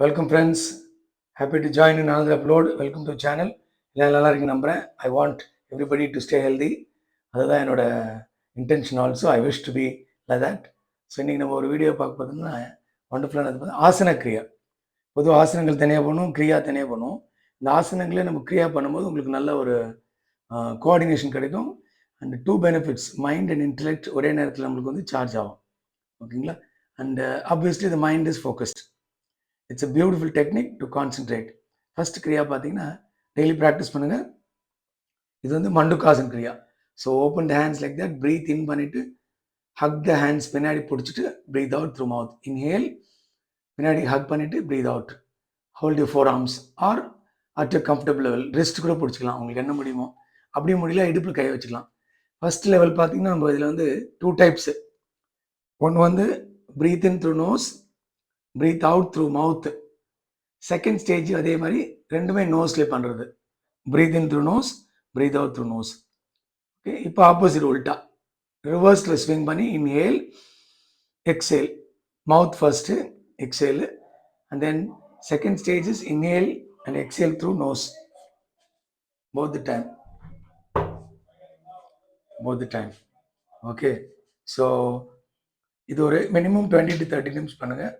Welcome friends happy to join in another upload welcome to channel எல்லாம் நல்லா இருக்கு நம்புகிறேன் I want everybody to stay healthy அதுதான் என்னோட intention also I wish to be lie that so இன்றைக்கி நம்ம ஒரு வீடியோ பார்க்க பார்த்தோம்னா வண்டர்ஃபுல்லானது பார்த்து ஆசன கிரியா பொதுவாக ஆசனங்கள் தனியாக பண்ணுவோம் கிரியா தனியாக பண்ணுவோம் இந்த ஆசனங்களே நம்ம கிரியா பண்ணும்போது உங்களுக்கு நல்ல ஒரு கோஆர்டினேஷன் கிடைக்கும். And two benefits mind and intellect ஒரே நேரத்தில் நம்மளுக்கு வந்து சார்ஜ் ஆகும். ஓகேங்களா and obviously the mind is focused it's a beautiful technique to concentrate first கிரியா பார்த்தீங்கன்னா டெய்லி ப்ராக்டிஸ் பண்ணுங்கள் இது வந்து மண்டுகாசன் கிரியா so open the hands like that breathe in பண்ணிவிட்டு ஹக் த ஹேண்ட்ஸ் பின்னாடி பிடிச்சிட்டு breathe out through mouth inhale பின்னாடி hug பண்ணிவிட்டு breathe out hold you forearms are at a comfortable level rest கூட பிடிச்சிக்கலாம் உங்களுக்கு என்ன முடியுமோ அப்படி முடியல இடுப்பில் கை வச்சுக்கலாம் ஃபஸ்ட் லெவல் பார்த்தீங்கன்னா நம்ம இதில் வந்து டூ டைப்ஸு ஒன்று வந்து breathe in through nose breathe out through mouth second stage அதே மாதிரி ரெண்டுமே நோஸ்லேயே பண்ணுறது breathe in through nose breathe out through nose okay இப்போ ஆப்போசிட் உல்ட்டா ரிவர்ஸில் ஸ்விங் பண்ணி inhale exhale mouth first exhale and then second stage is inhale and exhale through nose both the time both the time okay so இது ஒரு minimum twenty to thirty நிமிஷம் பண்ணுங்கள்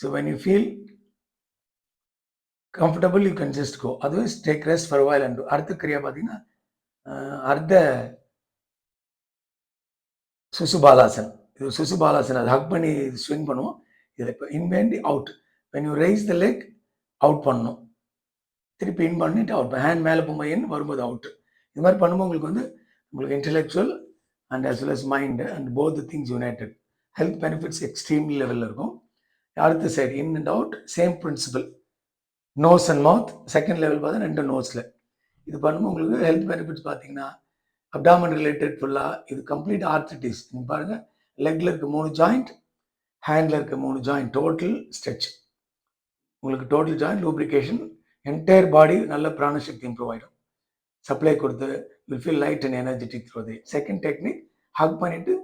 so when you feel comfortable you can just go otherwise take rest for வாயில் and அடுத்த கிரியா பார்த்தீங்கன்னா அர்த்த சுசுபாலாசன் இது சுசுபாலாசன் அது ஹக் பண்ணி ஸ்விங் பண்ணுவோம். இதில் இப்போ இன்வேண்டி out when you rise the leg out பண்ணணும். திருப்பி இன் பண்ணிட்டு அவுட் ஹேண்ட் மேலே போகும்போது இன் வரும்போது அவுட் இது மாதிரி பண்ணும்போது உங்களுக்கு வந்து உங்களுக்கு intellectual and as well as mind and both things united health benefits extreme லெவலில் இருக்கும். அடுத்த side in and out same principle nose and mouth second level பார்த்தா ரெண்டு நோஸில் இது பண்ணும்போது உங்களுக்கு ஹெல்த் பெனிஃபிட்ஸ் பார்த்தீங்கன்னா அப்டாமன் ரிலேட்டட் ஃபுல்லாக இது கம்ப்ளீட் ஆர்த்திட்டிஸ் நீங்கள் பாருங்கள் லெக்கில் இருக்க மூணு ஜாயிண்ட் ஹேண்டில் இருக்க மூணு ஜாயிண்ட் டோட்டல் ஸ்ட்ரெச் உங்களுக்கு total joint lubrication entire body நல்ல பிராணசக்தி இம்ப்ரூவ் ஆகிடும் சப்ளை கொடுத்து will feel light and energetic through the second technique hug பண்ணிவிட்டு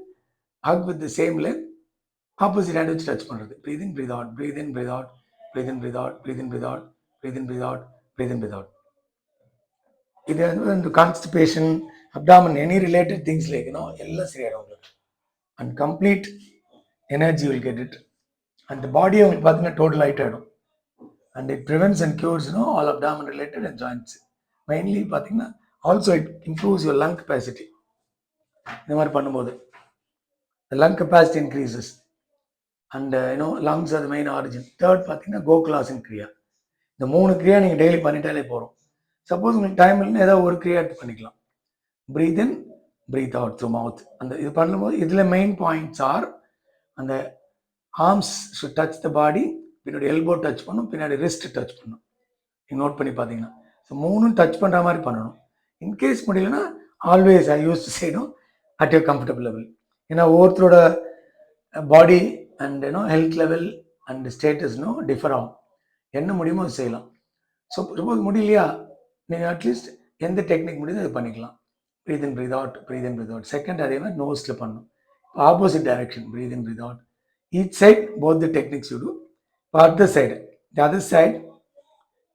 hug with the same leg opposite hand வச்சு டச் பண்ணுறது breathe in breathe out breathe in breathe out breathe in breathe out breathe in breathe out breathe in breathe out breathe in breathe out இது வந்து இந்த constipation abdomen any related things லைக்னா எல்லாம் சரியாயிடும் உங்களுக்கு. And complete energy will get it அந்த பாடியை உங்களுக்கு பார்த்தீங்கன்னா டோட்டல் ஹைட் ஆகிடும் and it prevents and கியூர்ஸ்னோ all abdomen related and joints mainly பார்த்தீங்கன்னா also it improves your lung capacity இந்த மாதிரி பண்ணும்போது. லங் கெப்பாசிட்டி இன்க்ரீசஸ் அந்த யூனோ லங்ஸ் அது மெயின் ஆரிஜின் தேர்ட் பார்த்தீங்கன்னா கோகுலாசன் கிரியா. இந்த மூணு கிரியா நீங்கள் டெய்லி பண்ணிட்டாலே போகிறோம் சப்போஸ் உங்களுக்கு டைம் இல்லைன்னா ஏதாவது ஒரு கிரியா எடுத்து பண்ணிக்கலாம். Breathe in breathe out through mouth அந்த இது பண்ணும்போது இதில் மெயின் பாயிண்ட்ஸ் ஆர் அந்த arms should touch the body பின்னாடி எல்போ டச் பண்ணும் பின்னாடி ரிஸ்ட் டச் பண்ணும். நீங்கள் நோட் பண்ணி பார்த்தீங்கன்னா. ஸோ மூணும் டச் பண்ணுற மாதிரி பண்ணணும். இன்கேஸ் முடியலன்னா ஆல்வேஸ் ஐ யூஸ் செய்யணும் அட் யூர் கம்ஃபர்டபுள் லெவல் ஏன்னா ஒவ்வொருத்தரோட body and you know health level and ஸ்டேட்டஸ்னோ differ ஆகும் என்ன முடியுமோ அது செய்யலாம். ஸோ சப்போஸ் முடியலையா? நீங்கள் அட்லீஸ்ட் எந்த டெக்னிக் முடியுதோ அது பண்ணிக்கலாம். Breathe in breathe out breathe in breathe out second அதே மாதிரி நோஸில் இப்போ opposite direction breathe in breathe out each side both the techniques you do other side the other side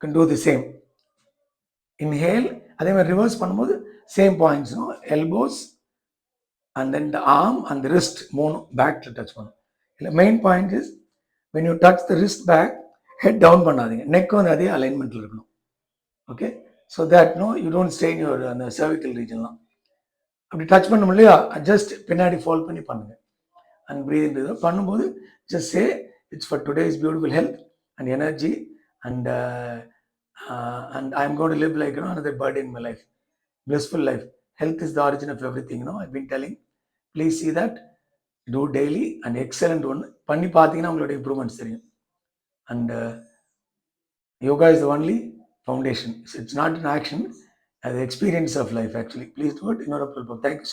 can do the same inhale அதே மாதிரி reverse பண்ணும்போது same பாயிண்ட்ஸ்னோ elbows and then the arm and wrist மூணும் பேக்கில் touch பண்ணும். இல்லை main point is when you touch the wrist back head down பண்ணாதீங்க. Neck வந்து அதே அலைன்மெண்ட்டில் இருக்கணும். Okay so that no you don't strain your அந்த சர்விக்கல் ரீஜன்லாம் அப்படி டச் பண்ண முடியலையா ஜஸ்ட் பின்னாடி ஃபால் பண்ணி பண்ணுங்கள் அண்ட் ப்ரீதிங் பண்ணும்போது just say it's for today is beautiful health and energy and and I am got live like no another bird in my life blissful life health is the origin of everything no I been telling please see that do daily and excellent one பண்ணி பார்த்தீங்கன்னா உங்களுடைய improvements தெரியும். And yoga is only foundation it's not an action அது experience of life actually please do it இன்னொரு thank you